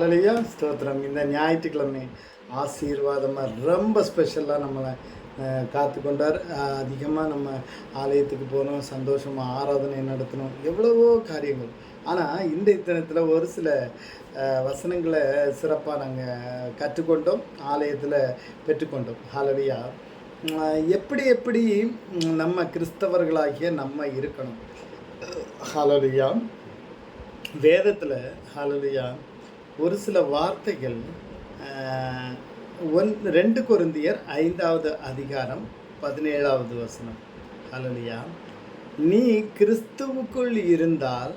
ஹalleluya ஸ்தோத்திரம். இந்த ஞாயிற்றுக்கிழமை ஆசீர்வாதமாக ரொம்ப ஸ்பெஷலாக நம்மளை காத்து கொண்டார். அதிகமாக நம்ம ஆலயத்துக்கு போகணும் சந்தோஷமாக ஆராதனை நடத்தணும் எவ்வளவோ காரியங்கள். ஆனால் இந்த தினத்தில் ஒரு சில வசனங்களை சிறப்பாக நாங்கள் கற்றுக்கொண்டோம் ஆலயத்தில் பெற்றுக்கொண்டோம். ஹalleluya எப்படி எப்படி நம்ம கிறிஸ்தவர்களாகிய நம்ம இருக்கணும்? ஹalleluya வேதத்தில் ஹalleluya ஒரு சில வார்த்தைகள் ஒன் ரெண்டு குருந்தியர் ஐந்தாவது அதிகாரம் பதினேழாவது வசனம். அலலியா நீ கிறிஸ்துவுக்குள் இருந்தால்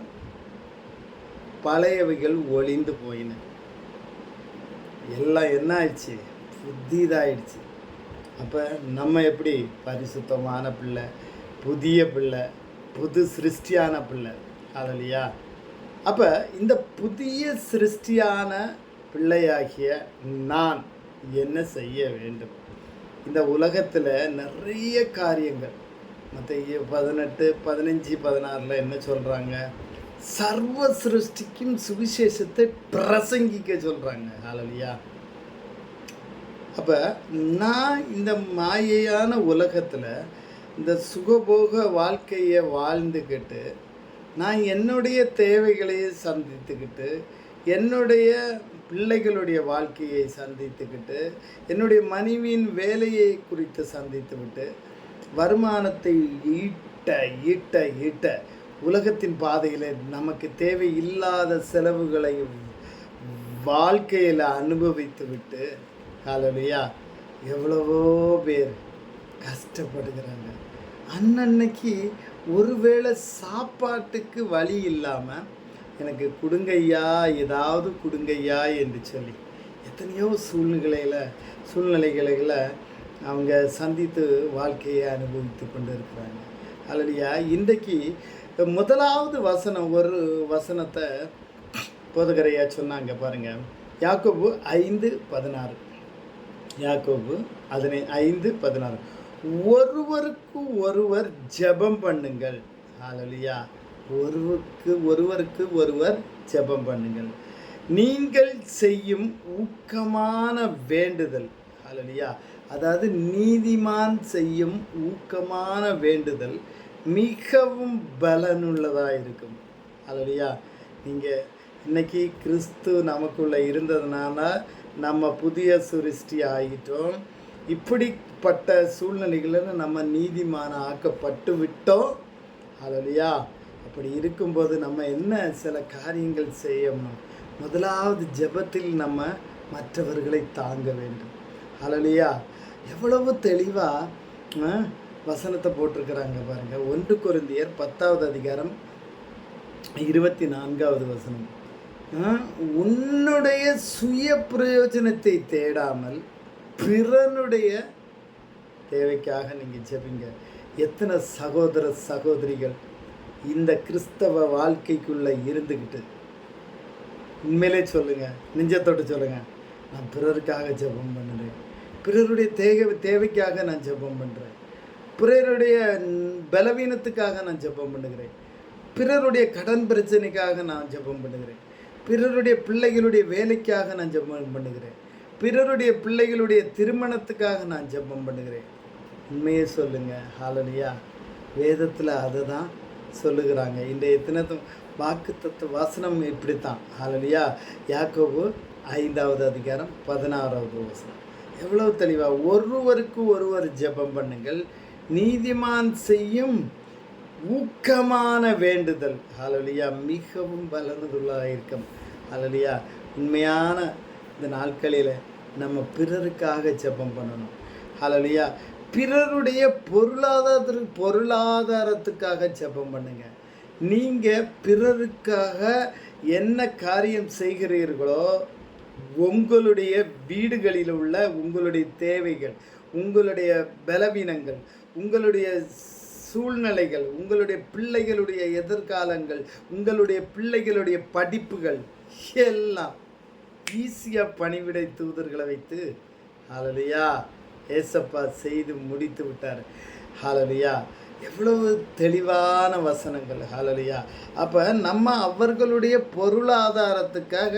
பழையவைகள் ஒளிந்து போயின. எல்லாம் என்ன ஆயிடுச்சு? புதிதாயிடுச்சு. அப்போ நம்ம எப்படி? பரிசுத்தமான பிள்ளை புதிய பிள்ளை புது சிருஷ்டியான பிள்ளை. ஹalleluya. அப்போ இந்த புதிய சிருஷ்டியான பிள்ளையாகிய நான் என்ன செய்ய வேண்டும்? இந்த உலகத்தில் நிறைய காரியங்கள். மற்ற பதினெட்டு பதினஞ்சு பதினாறில் என்ன சொல்கிறாங்க சர்வ சிருஷ்டிக்கும் சுவிசேஷத்தை பிரசங்கிக்க சொல்கிறாங்க ஹalleluya. அப்போ நான் இந்த மாயையான உலகத்தில் இந்த சுகபோக வாழ்க்கையை வாழ்ந்துக்கிட்டு நான் என்னுடைய தேவைகளை சந்தித்துக்கிட்டு என்னுடைய பிள்ளைகளுடைய வாழ்க்கையை சந்தித்துக்கிட்டு என்னுடைய மனைவியின் வேலையை குறித்து சந்தித்துவிட்டு வருமானத்தை ஈட்ட ஈட்ட ஈட்ட உலகத்தின் பாதையில் நமக்கு தேவையில்லாத செலவுகளை வாழ்க்கையில் அனுபவித்து விட்டு காலையா எவ்வளவோ பேர் கஷ்டப்படுகிறாங்க. அன்னன்னைக்கு ஒருவேளை சாப்பாட்டுக்கு வழி இல்லாமல் எனக்கு கொடுங்கய்யா ஏதாவது கொடுங்கய்யா என்று சொல்லி எத்தனையோ சூழ்நிலையில் சூழ்நிலைகளில் அவங்க சந்தித்து வாழ்க்கையை அனுபவித்து கொண்டு இருக்கிறாங்க அல்லடியா இன்றைக்கு முதலாவது வசனம் ஒரு வசனத்தை போதகரையா சொன்னாங்க பாருங்கள் யாக்கோபு ஐந்து பதினாறு. யாக்கோபு அதனை ஐந்து பதினாறு. ஒருவருக்கு ஒருவர் ஜெபம் பண்ணுங்கள். ஹalleluya ஒருவருக்கு ஒருவருக்கு ஒருவர் ஜெபம் பண்ணுங்கள். நீங்கள் செய்யும் ஊக்கமான வேண்டுதல். ஹalleluya அதாவது நீதிமான் செய்யும் ஊக்கமான வேண்டுதல் மிகவும் பலனுள்ளதாக இருக்கும். ஹalleluya நீங்கள் இன்னைக்கு கிறிஸ்து நமக்குள்ளே இருந்ததுனால நம்ம புதிய சுருஷ்டி ஆகிட்டோம். இப்படிப்பட்ட சூழ்நிலைகளில் நம்ம நீதிமான ஆக்கப்பட்டு விட்டோம். அதுலையா அப்படி இருக்கும்போது நம்ம என்ன சில காரியங்கள் செய்யணும்? முதலாவது ஜெபத்தில் நம்ம மற்றவர்களை தாங்க வேண்டும். அலலியா எவ்வளவு தெளிவாக வசனத்தை போட்டிருக்கிறாங்க பாருங்க. ஒன்று குருந்தியர் பத்தாவது அதிகாரம் இருபத்தி நான்காவது வசனம் உன்னுடைய சுய பிரயோஜனத்தை தேடாமல் பிறனுடைய தேவைக்காக நீங்கள் ஜெபிங்க. எத்தனை சகோதர சகோதரிகள் இந்த கிறிஸ்தவ வாழ்க்கைக்குள்ளே இருந்துக்கிட்டு உண்மையிலே சொல்லுங்கள் நெஞ்சத்தோடு சொல்லுங்கள் நான் பிறருக்காக ஜெபம் பண்ணுறேன். பிறருடைய தேவை தேவைக்காக நான் ஜெபம் பண்ணுறேன். பிறருடைய பலவீனத்துக்காக நான் ஜெபம் பண்ணுகிறேன். பிறருடைய கடன் பிரச்சனைக்காக நான் ஜெபம் பண்ணுகிறேன். பிறருடைய பிள்ளைகளுடைய வேலைக்காக நான் ஜெபம் பண்ணுகிறேன். பிறருடைய பிள்ளைகளுடைய திருமணத்துக்காக நான் ஜெபம் பண்ணுகிறேன். உண்மையே சொல்லுங்க. ஹாலலியா வேதத்தில் அதை தான் சொல்லுகிறாங்க. இன்றைய தினத்தும் வாக்குத்தத்து வசனம் இப்படித்தான். ஹாலலியா யாக்கோபு ஐந்தாவது அதிகாரம் பதினாறாவது வசனம். எவ்வளவு தெளிவாக ஒருவருக்கு ஒருவர் ஜெபம் பண்ணுங்கள். நீதிமான் செய்யும் ஊக்கமான வேண்டுதல். ஹாலலியா மிகவும் பலனதுள்ளாக இருக்கும் ஹாலலியா உண்மையான இந்த நாட்களில் நம்ம பிறருக்காக ஜெபம் பண்ணணும். ஹலோலியா பிறருடைய பொருளாதாரத்திற்கு பொருளாதாரத்துக்காக ஜெபம் பண்ணுங்க. நீங்கள் பிறருக்காக என்ன காரியம் செய்கிறீர்களோ உங்களுடைய வீடுகளில் உள்ள உங்களுடைய தேவைகள் உங்களுடைய பலவீனங்கள் உங்களுடைய சூழ்நிலைகள் உங்களுடைய பிள்ளைகளுடைய எதிர்காலங்கள் உங்களுடைய பிள்ளைகளுடைய படிப்புகள் எல்லாம் ஈஸியாக பணிவிடை தூதர்களை வைத்து ஹாலலியா ஏசப்பா செய்து முடித்து விட்டார். ஹாலலியா எவ்வளவு தெளிவான வசனங்கள் ஹாலலியா அப்போ நம்ம அவர்களுடைய பொருளாதாரத்துக்காக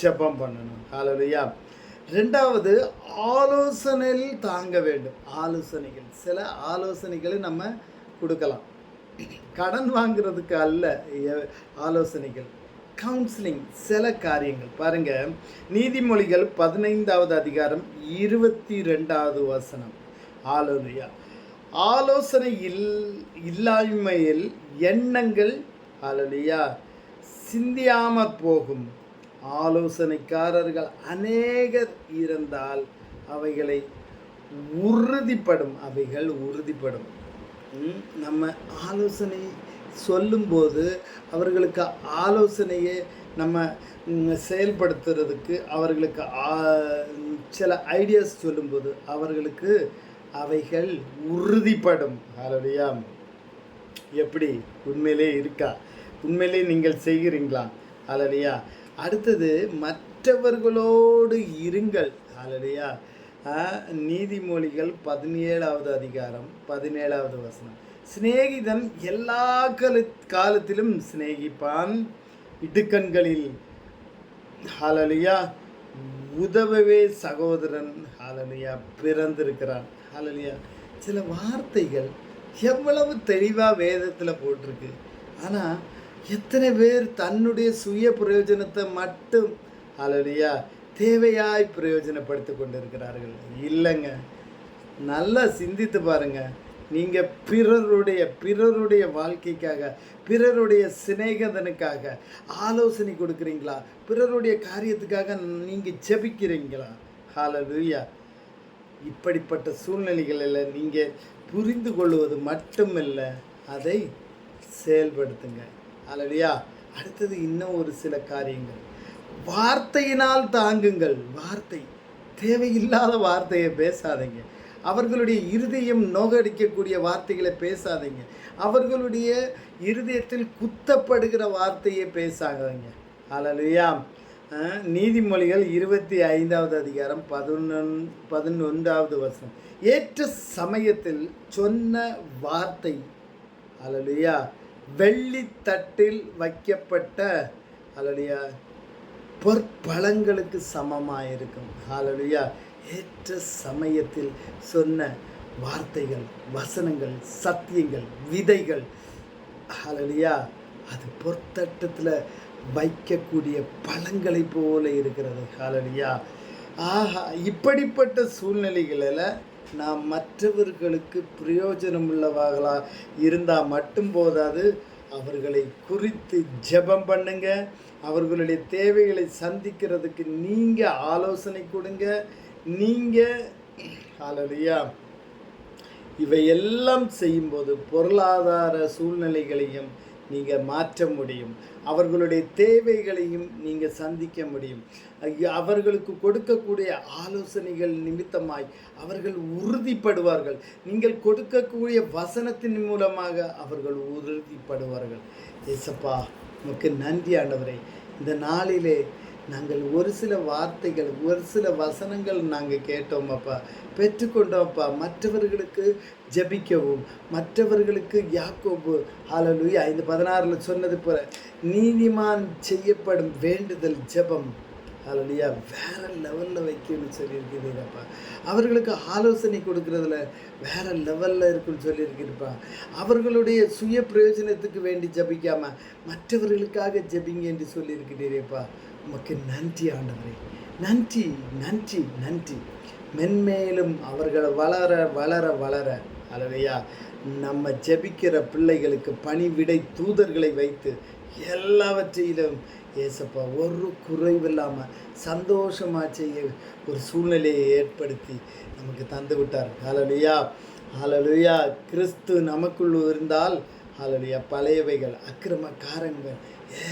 ஜெபம் பண்ணணும் ஹாலலியா ரெண்டாவது ஆலோசனையில் தாங்க வேண்டும். ஆலோசனைகள் சில ஆலோசனைகளை நம்ம கொடுக்கலாம். கடன் வாங்குறதுக்கு அல்ல ஆலோசனைகள். கவுன்சிலிங் சில காரியங்கள். பாருங்கள் நீதிமொழிகள் பதினைந்தாவது அதிகாரம் இருபத்தி ரெண்டாவது வசனம். ஆலோசனையா ஆலோசனை இல் இல்லாமையில் எண்ணங்கள் ஆலோலியா சிந்தியாமற் போகும். ஆலோசனைக்காரர்கள் அநேகர் இருந்தால் அவைகளை உறுதிப்படும் அவைகள் உறுதிப்படும். நம்ம ஆலோசனை சொல்லும்போது அவர்களுக்கு ஆலோசனையை நம்ம செயல்படுத்துறதுக்கு அவர்களுக்கு சில ஐடியாஸ் சொல்லும்போது அவர்களுக்கு அவைகள் உறுதிப்படும். ஹalleluya எப்படி? உண்மையிலே இருக்கா? உண்மையிலே நீங்கள் செய்கிறீங்களா? அலடியா அடுத்தது மற்றவர்களோடு இருங்கள். அலடியா நீதிமொழிகள் பதினேழாவது அதிகாரம் பதினேழாவது வசனம். சிநேகிதன் எல்லா கால காலத்திலும் சிநேகிப்பான். இடுக்கண்களில் ஹாலலியா உதவவே சகோதரன் ஹாலலியா பிறந்திருக்கிறான். ஹாலலியா சில வார்த்தைகள் எவ்வளவு தெளிவாக வேதத்தில் போட்டிருக்கு. ஆனால் எத்தனை பேர் தன்னுடைய சுய பிரயோஜனத்தை மட்டும் ஹாலலியா தேவையாய் பிரயோஜனப்படுத்தி கொண்டிருக்கிறார்கள்? இல்லைங்க. நல்லா சிந்தித்து பாருங்கள் நீங்கள் பிறருடைய பிறருடைய வாழ்க்கைக்காக பிறருடைய சிநேகதனுக்காக ஆலோசனை கொடுக்குறீங்களா? பிறருடைய காரியத்துக்காக நீங்கள் ஜெபிக்கிறீங்களா? ஹalleluya இப்படிப்பட்ட சூழ்நிலைகளில் நீங்கள் புரிந்து கொள்வது மட்டுமில்லை அதை செயல்படுத்துங்க. அல்லையா அடுத்தது இன்னும் ஒரு சில காரியங்கள். வார்த்தையினால் தாங்குங்கள். வார்த்தை. தேவையில்லாத வார்த்தையை பேசாதீங்க. அவர்களுடைய இருதயம் நோகடிக்கக்கூடிய வார்த்தைகளை பேசாதீங்க. அவர்களுடைய இருதயத்தில் குத்தப்படுகிற வார்த்தையை பேசாதீங்க. அலலையா நீதிமொழிகள் இருபத்தி ஐந்தாவது அதிகாரம் பதினொன் பதினொன்றாவது வருஷம் ஏற்ற சமயத்தில் சொன்ன வார்த்தை அலலையா வெள்ளித்தட்டில் வைக்கப்பட்ட அல்லையா பொற்பழங்களுக்கு சமமாக இருக்கும் ஹalleluya ஏற்ற சமயத்தில் சொன்ன வார்த்தைகள் வசனங்கள் சத்தியங்கள் விதைகள் ஹalleluya அது பொற்தட்டத்தில் வைக்கக்கூடிய பழங்களை போல இருக்கிறது ஹாலடியா ஆஹா இப்படிப்பட்ட சூழ்நிலைகளில் நாம் மற்றவர்களுக்கு பிரயோஜனம் உள்ளவாகலா இருந்தால் மட்டும் போதாது அவர்களை குறித்து ஜெபம் பண்ணுங்க அவர்களுடைய தேவைகளை சந்திக்கிறதுக்கு நீங்கள் ஆலோசனை கொடுங்க நீங்கள் ஹalleluya இவையெல்லாம் செய்யும்போது பொருளாதார சூழ்நிலைகளையும் நீங்கள் மாற்ற முடியும். அவர்களுடைய தேவைகளையும் நீங்கள் சந்திக்க முடியும். அவர்களுக்கு கொடுக்கக்கூடிய ஆலோசனைகள் நிமித்தமாய் அவர்கள் உறுதிப்படுவார்கள். நீங்கள் கொடுக்கக்கூடிய வசனத்தின் மூலமாக அவர்கள் உறுதிப்படுவார்கள். ஏசப்பா உமக்கு நன்றி ஆண்டவரே. இந்த நாளிலே நாங்கள் ஒரு சில வார்த்தைகள் ஒரு சில வசனங்கள் நாங்கள் கேட்டோம் அப்பா. பெற்றுக்கொண்டோம்ப்பா மற்றவர்களுக்கு ஜெபிக்கவும். மற்றவர்களுக்கு யாக்கோபு. ஹalleluya. இந்த பதினாறில் சொன்னது போல நீதிமான் செய்யப்படும் வேண்டுதல் ஜெபம். ஹalleluya. வேற லெவலில் வைக்கணும்னு சொல்லியிருக்கிறீங்கப்பா அவர்களுக்கு ஆலோசனை கொடுக்கறதுல வேற லெவலில் இருக்குன்னு சொல்லியிருக்கிறப்பா அவர்களுடைய சுய பிரயோஜனத்துக்கு வேண்டி ஜபிக்காமல் மற்றவர்களுக்காக ஜபிங்க என்று சொல்லியிருக்கிறீரேப்பா உமக்கு நன்றி ஆண்டவரே. நன்றி நன்றி நன்றி. மென்மேலும் அவர்கள் வளர வளர வளர அல்லவையா நம்ம ஜெபிக்கிற பிள்ளைகளுக்கு பணிவிடை தூதர்களை வைத்து எல்லாவற்றையிலும் ஏசப்பா ஒரு குறைவில்லாமல் சந்தோஷமாக செய்ய ஒரு சூழ்நிலையை ஏற்படுத்தி நமக்கு தந்து விட்டார். ஹalleluya ஹalleluya. கிறிஸ்து நமக்குள் இருந்தால் ஹalleluya பழையவைகள் அக்கிரமக்காரங்கள்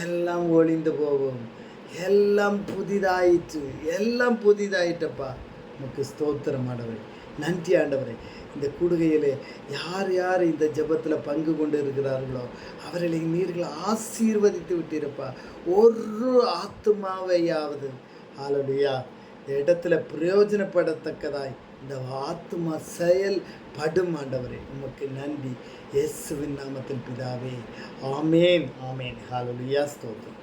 எல்லாம் ஒளிந்து போகும். எல்லாம் புதிதாயிற்று. எல்லாம் புதிதாயிட்டப்பா. உமக்கு ஸ்தோத்திரம் ஆண்டவரே. நன்றி ஆண்டவரே. இந்த கூடுகையிலே யார் யார் இந்த ஜெபத்தில் பங்கு கொண்டு இருக்கிறார்களோ அவர்களை நீர்களை ஆசீர்வதித்து விட்டிருப்பா. ஒரு ஆத்துமாவையாவது. ஆலடியா இந்த இடத்துல பிரயோஜனப்படத்தக்கதாய் இந்த ஆத்மா செயல் படும் ஆண்டவரே. உமக்கு நன்றி. இயேசுவின் நாமத்தில் பிதாவே. ஆமேன். ஆமேன். ஹalleluya ஸ்தோத்திரம்.